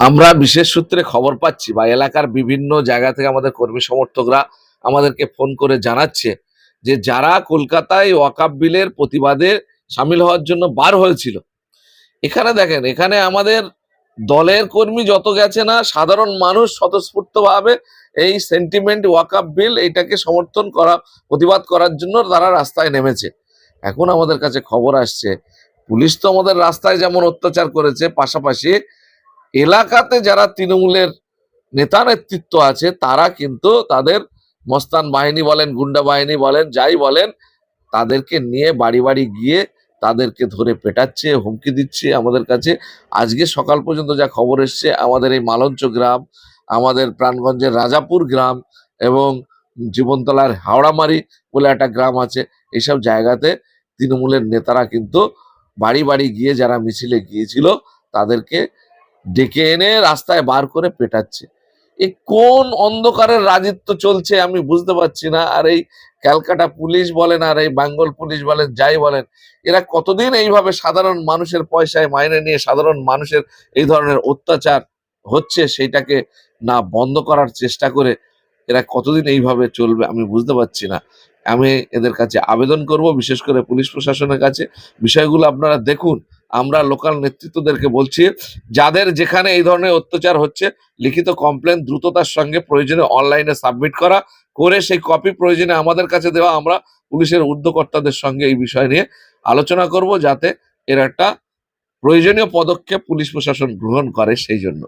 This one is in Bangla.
আমরা বিশেষ সূত্রে খবর পাচ্ছি বা এলাকার বিভিন্ন জায়গা থেকে আমাদের কর্মী সমর্থকরা আমাদেরকে ফোন করে জানাচ্ছে যে যারা কলকাতায় ওয়াকাব বিলের প্রতিবাদে সামিল হওয়ার জন্য বার হয়েছিল। এখানে দেখেন, এখানে আমাদের দলের কর্মী যত গেছে না, সাধারণ মানুষ স্বতঃস্ফূর্তভাবে এই সেন্টিমেন্ট ওয়াকাব বিল এটাকে সমর্থন করা, প্রতিবাদ করার জন্য তারা রাস্তায় নেমেছে। এখন আমাদের কাছে খবর আসছে, পুলিশ তো আমাদের রাস্তায় যেমন অত্যাচার করেছে, পাশাপাশি এলাকাতে যারা তৃণমূলের নেতা নেতৃত্ব আছে, তারা কিন্তু তাদের মস্তান বাহিনী বলেন, গুন্ডা বাহিনী বলেন, যাই বলেন, তাদেরকে নিয়ে বাড়ি বাড়ি গিয়ে তাদেরকে ধরে পেটাচ্ছে, হুমকি দিচ্ছে আমাদের কাছে। আজকে সকাল পর্যন্ত যা খবর এসছে, আমাদের এই মালঞ্চ গ্রাম, আমাদের প্রাণগঞ্জের রাজাপুর গ্রাম এবং জীবনতলার হাওড়ামারি বলে একটা গ্রাম আছে এইসব জায়গাতে তৃণমূলের নেতারা কিন্তু বাড়ি বাড়ি গিয়ে যারা মিছিলে গিয়েছিল, তাদেরকে ডেকে এনে রাস্তায় বার করে পেটাচ্ছে। এই কোন অন্ধকারের রাজত্ব চলছে আমি বুঝতে পারছি না। আর এই ক্যালকাটা পুলিশ বলেন, আর এই বেঙ্গল পুলিশ বলেন, যাই বলেন, এরা কতদিন এইভাবে সাধারণ মানুষের পয়সায় মাইনে নিয়ে সাধারণ মানুষের এই ধরনের অত্যাচার হচ্ছে সেইটাকে না বন্ধ করার চেষ্টা করে এরা কতদিন এইভাবে চলবে আমি বুঝতে পারছি না। আমি এদের কাছে আবেদন করব, বিশেষ করে পুলিশ প্রশাসনের কাছে। বিষয়গুলো আপনারা দেখুন। আমরা লোকাল নেতৃত্বদেরকে বলছি, যাদের যেখানে এই ধরনের অত্যাচার হচ্ছে, লিখিত কমপ্লেন দ্রুততার সঙ্গে প্রয়োজনে অনলাইনে সাবমিট করা, করে সেই কপি প্রয়োজনে আমাদের কাছে দেওয়া আমরা পুলিশের উদ্যোগকর্তাদের সঙ্গে এই বিষয় নিয়ে আলোচনা করব, যাতে এর একটা প্রয়োজনীয় পদক্ষেপ পুলিশ প্রশাসন গ্রহণ করে সেই জন্য।